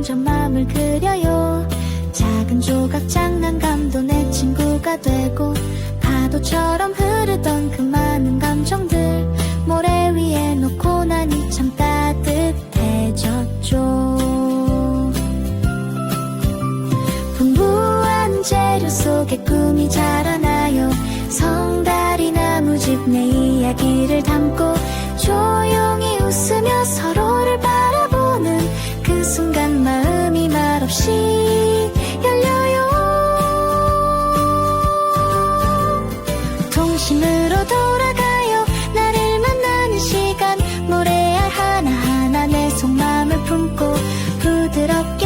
점점 맘을 그려요. 작은 조각 장난감도 내 친구가 되고 파도처럼 흐르던 그 많은 감정들 모래 위에 놓고 나니 참 따뜻해졌죠. 풍부한 재료 속에 꿈이 자라나요. 성달이 나무집 내 이야기를 담고 없이 열려요. 통심 으로 돌아가요. 나를 만나는 시간. 모래알 하나하나 내 속마음을 품고 부드럽게